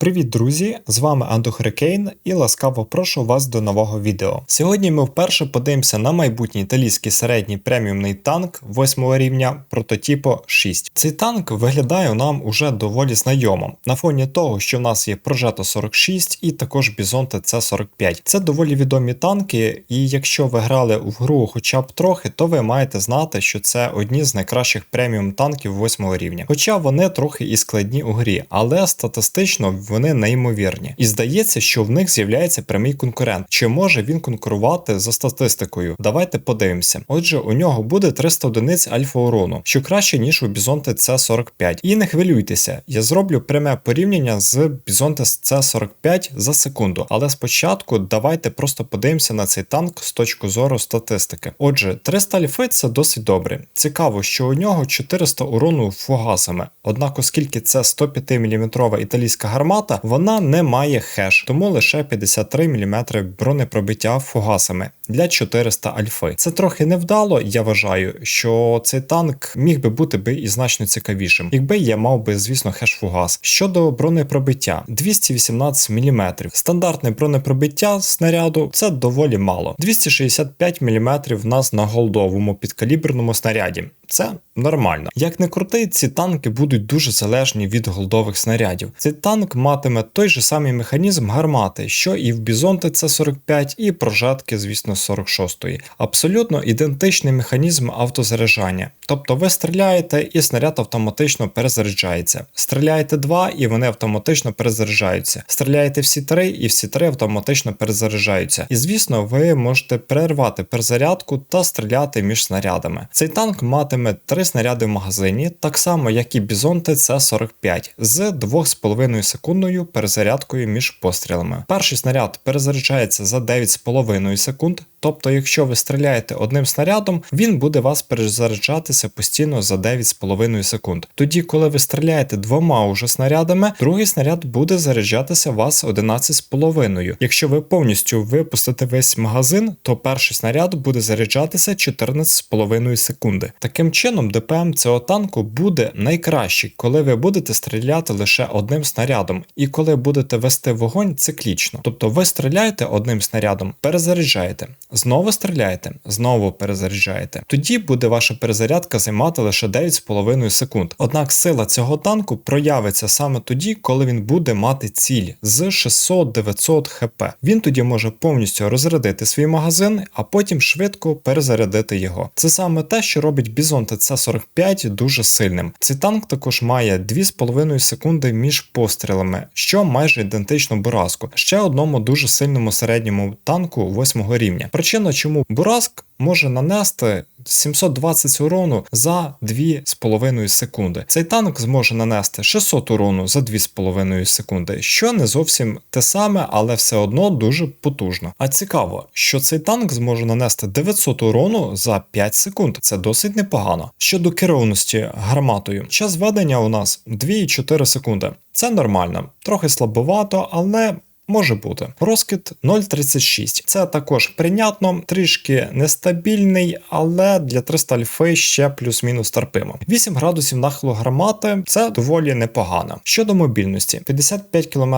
Привіт, друзі! З вами Андухрикейн і ласкаво прошу вас до нового відео. Сьогодні ми вперше подивимося на майбутній італійський середній преміумний танк 8 рівня прототипу 6. Цей танк виглядає нам уже доволі знайомо на фоні того, що в нас є Progetto 46 і також Bison TC45. Це доволі відомі танки, і якщо ви грали в гру хоча б трохи, то ви маєте знати, що це одні з найкращих преміум танків 8 рівня. Хоча вони трохи і складні у грі, але статистично вони неймовірні. І здається, що в них з'являється прямий конкурент. Чи може він конкурувати за статистикою? Давайте подивимося. Отже, у нього буде 300 одиниць альфа урону, що краще ніж у Бізонти С45. І не хвилюйтеся, я зроблю пряме порівняння з Бізонти С45 за секунду. Але спочатку давайте просто подивимося на цей танк з точки зору статистики. Отже, 300 альфи це досить добре. Цікаво, що у нього 400 урону фугасами. Однак, оскільки це 105 мм італійська гармата, вона не має хеш, тому лише 53 мм бронепробиття фугасами для 400 альфи. Це трохи невдало. Я вважаю, що цей танк міг би бути би і значно цікавішим, якби я мав би, звісно, хеш фугас. Щодо бронепробиття 218 мм. Стандартне бронепробиття снаряду це доволі мало. 265 мм в нас на голдовому підкаліберному снаряді. Це нормально. Як не крути, ці танки будуть дуже залежні від голдових снарядів. Цей танк матиме той же самий механізм гармати, що і в Бізонти С45, і прожатки, звісно, 46-ї. Абсолютно ідентичний механізм автозаряджання. Тобто ви стріляєте і снаряд автоматично перезаряджається. Стріляєте два і вони автоматично перезаряджаються. Стріляєте всі три, і всі три автоматично перезаряджаються. І звісно, ви можете перервати перезарядку та стріляти між снарядами. Цей танк матиме три снаряди в магазині, так само як і Бізонти С45, з 2,5 секундною перезарядкою між пострілами. Перший снаряд перезаряджається за 9,5 секунд. Тобто, якщо ви стріляєте одним снарядом, він буде вас перезаряджатися постійно за 9,5 секунд. Тоді, коли ви стріляєте двома уже снарядами, другий снаряд буде заряджатися вас 11,5. Якщо ви повністю випустите весь магазин, то перший снаряд буде заряджатися 14,5 секунди. Таким чином, ДПМ цього танку буде найкращий, коли ви будете стріляти лише одним снарядом, і коли будете вести вогонь циклічно. Тобто ви стріляєте одним снарядом, перезаряджаєте. Знову стріляєте, знову перезаряджаєте. Тоді буде ваша перезарядка займати лише 9,5 секунд. Однак сила цього танку проявиться саме тоді, коли він буде мати ціль з 600-900 хп. Він тоді може повністю розрядити свій магазин, а потім швидко перезарядити його. Це саме те, що робить Bison TC45 дуже сильним. Цей танк також має 2,5 секунди між пострілами, що майже ідентично Буразку. Ще одному дуже сильному середньому танку 8 рівня. Причина, чому Бураск може нанести 720 урону за 2,5 секунди. Цей танк зможе нанести 600 урону за 2,5 секунди, що не зовсім те саме, але все одно дуже потужно. А цікаво, що цей танк зможе нанести 900 урону за 5 секунд. Це досить непогано. Щодо керованості гарматою, час ведення у нас 2,4 секунди. Це нормально, трохи слабовато, але може бути. Розкид 0,36. Це також прийнятно, трішки нестабільний, але для 300 альфи ще плюс-мінус терпимо. 8 градусів нахилу гармати це доволі непогано. Щодо мобільності, 55 км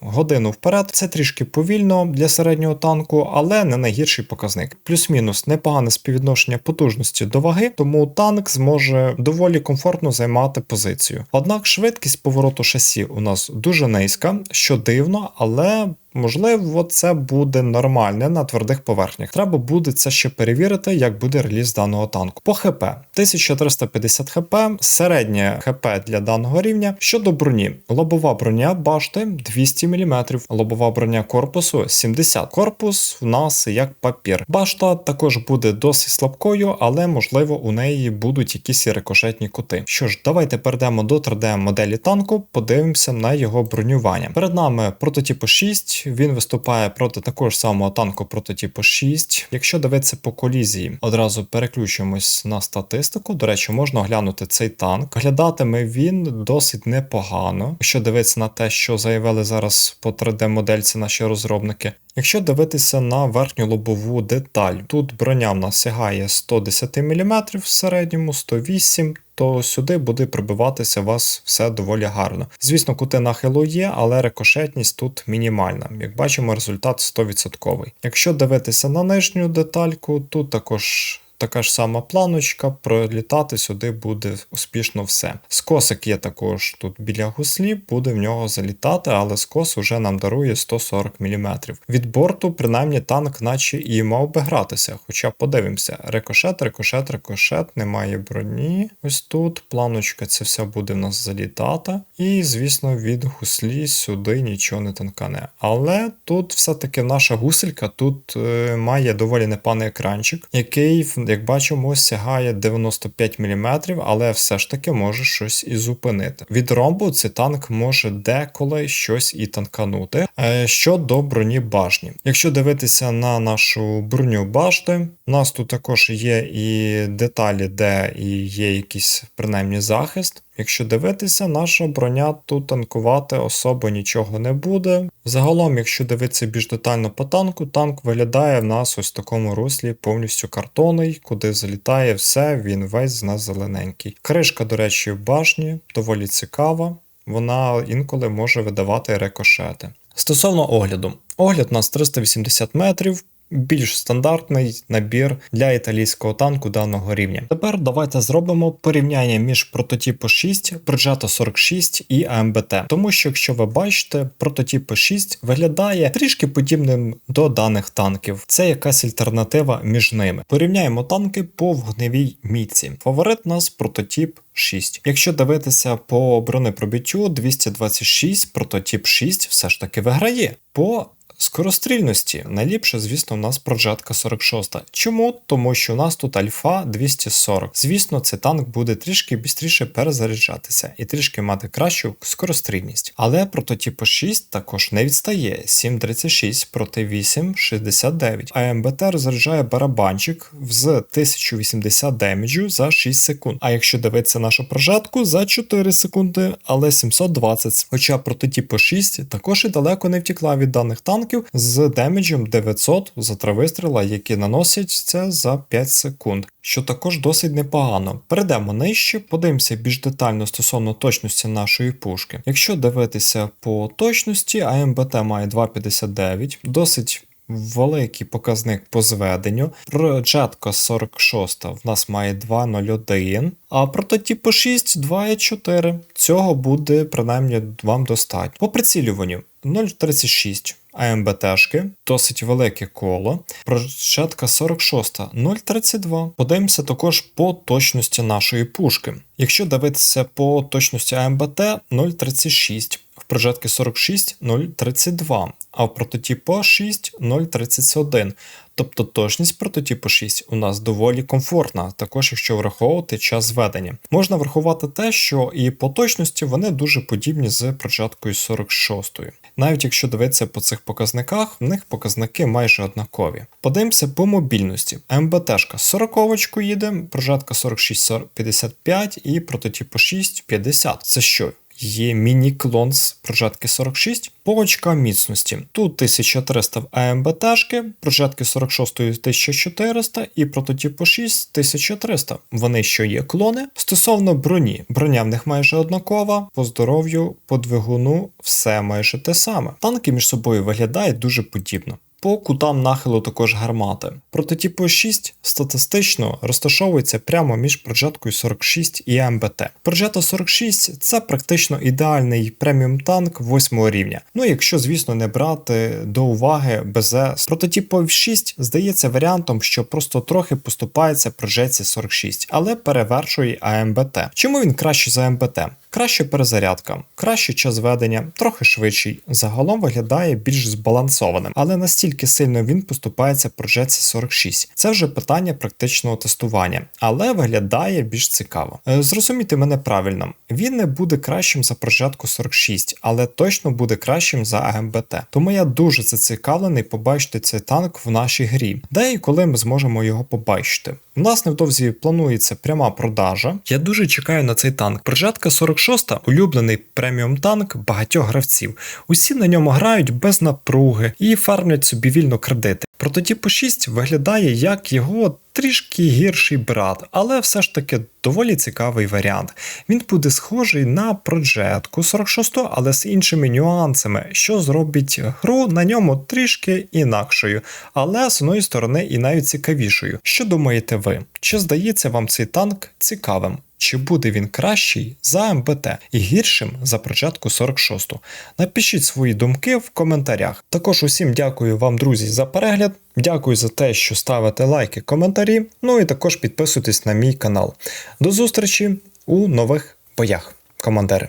годину вперед, це трішки повільно для середнього танку, але не найгірший показник. Плюс-мінус непогане співвідношення потужності до ваги, тому танк зможе доволі комфортно займати позицію. Однак швидкість повороту шасі у нас дуже низька, що дивно, але Well, Можливо, це буде нормальне на твердих поверхнях. Треба буде це ще перевірити, як буде реліз даного танку. По ХП 1350 ХП, середнє ХП для даного рівня. Щодо броні, лобова броня башти 200 мм, лобова броня корпусу 70 Корпус в нас як папір. Башта також буде досить слабкою, але можливо у неї будуть якісь рикошетні кути. Що ж, давайте перейдемо до 3D-моделі танку, подивимося на його бронювання. Перед нами прототипу 6 він виступає проти також самого танку прототипу 6. Якщо дивитися по колізії, одразу переключимось на статистику. До речі, можна оглянути цей танк. Глядатиме він досить непогано. Якщо дивитися на те, що заявили зараз по 3D-модельці наші розробники. Якщо дивитися на верхню лобову деталь, тут броня в нас сягає 110 мм в середньому, 108 то сюди буде пробиватися у вас все доволі гарно. Звісно, кути нахилу є, але рикошетність тут мінімальна. Як бачимо, результат 100%. Якщо дивитися на нижню детальку, тут також така ж сама планочка, пролітати сюди буде успішно все. Скосик є також тут біля гуслі, буде в нього залітати, але скос уже нам дарує 140 мм. Від борту, принаймні, танк, наче і мав би гратися. Хоча подивимося, рикошет, рикошет, рикошет, немає броні. Ось тут планочка це все буде в нас залітати. І, звісно, від гуслі сюди нічого не танкане. Але тут все-таки наша гуселька тут е, має доволі непаний екранчик, який як бачимо, сягає 95 мм, але все ж таки може щось і зупинити. Від ромбу цей танк може деколи щось і танканути. Е, щодо броні башні. Якщо дивитися на нашу броню башти, у нас тут також є і деталі, де і є якийсь принаймні захист. Якщо дивитися, наша броня тут танкувати особо нічого не буде. Загалом, якщо дивитися більш детально по танку, танк виглядає в нас ось в такому руслі повністю картонний, куди залітає все, він весь з нас зелененький. Кришка, до речі, в башні доволі цікава, вона інколи може видавати рикошети. Стосовно огляду, огляд у нас 380 метрів більш стандартний набір для італійського танку даного рівня. Тепер давайте зробимо порівняння між прототипу 6, Progetto 46 і АМБТ. Тому що, якщо ви бачите, прототипу 6 виглядає трішки подібним до даних танків. Це якась альтернатива між ними. Порівняємо танки по вогневій міці. Фаворит у нас прототип 6. Якщо дивитися по бронепробиттю 226, прототип 6 все ж таки виграє. По Скорострільності найліпше, звісно, у нас проджетка 46. Чому? Тому що у нас тут альфа 240. Звісно, цей танк буде трішки бістріше перезаряджатися і трішки мати кращу скорострільність. Але прототипу 6 також не відстає 7,36 проти 8,69. А МБТ розряджає барабанчик з 1080 демеджу за 6 секунд. А якщо дивитися нашу прожатку за 4 секунди, але 720. Хоча прототипу 6 також і далеко не втікла від даних танків танків з демеджем 900 за три вистріла, які наносяться за 5 секунд, що також досить непогано. Перейдемо нижче, подивимося більш детально стосовно точності нашої пушки. Якщо дивитися по точності, АМБТ має 2,59, досить. Великий показник по зведенню. Проджетка 46 в нас має 2,01, а прототипу 6 2,4. Цього буде принаймні вам достатньо. По прицілюванню 0,36. АМБТшки, досить велике коло. Прочатка 46 0,32. Подивимося також по точності нашої пушки. Якщо дивитися по точності АМБТ 0,36. В прожетки 46 0,32, а в прототіпа 6 0,31. Тобто точність прототипу 6 у нас доволі комфортна, також якщо враховувати час зведення. Можна врахувати те, що і по точності вони дуже подібні з прочаткою 46. Навіть якщо дивитися по цих показниках, в них показники майже однакові. Подивимося по мобільності. МБТшка 40 їде, прожатка 46-55 і прототипу 6 50. Це що? Є міні-клон з прожатки 46, полочка міцності. Тут 1300 в АМБТшки, прожатки 46 1400 і прототипу 6 1300. Вони що є клони. Стосовно броні, броня в них майже однакова, по здоров'ю, по двигуну все майже те саме. Танки між собою виглядають дуже подібно. По кутам нахилу також гармати. Прототипу 6 статистично розташовується прямо між проджеткою 46 і МБТ. Проджета 46 це практично ідеальний преміум танк 8 рівня. Ну якщо, звісно, не брати до уваги БЗ. Прототипу 6 здається варіантом, що просто трохи поступається проджеці 46, але перевершує АМБТ. Чому він кращий за МБТ? Краща перезарядка, кращий час ведення, трохи швидший. Загалом виглядає більш збалансованим, але настільки сильно він поступається прожеці 46. Це вже питання практичного тестування, але виглядає більш цікаво. Е, зрозумійте мене правильно, він не буде кращим за прожетку 46, але точно буде кращим за АМБТ. Тому я дуже зацікавлений побачити цей танк в нашій грі, де і коли ми зможемо його побачити. У нас невдовзі планується пряма продажа. Я дуже чекаю на цей танк. Прожетка 46 46 улюблений преміум танк багатьох гравців. Усі на ньому грають без напруги і фармлять собі вільно кредити. Прототіпу 6 виглядає як його трішки гірший брат, але все ж таки доволі цікавий варіант. Він буде схожий на проджетку 46, але з іншими нюансами, що зробить гру на ньому трішки інакшою, але з одної сторони і навіть цікавішою. Що думаєте ви? Чи здається вам цей танк цікавим? Чи буде він кращий за МБТ і гіршим за прочатку 46? Напишіть свої думки в коментарях. Також усім дякую вам, друзі, за перегляд. Дякую за те, що ставите лайки, коментарі. Ну і також підписуйтесь на мій канал. До зустрічі у нових боях, командири.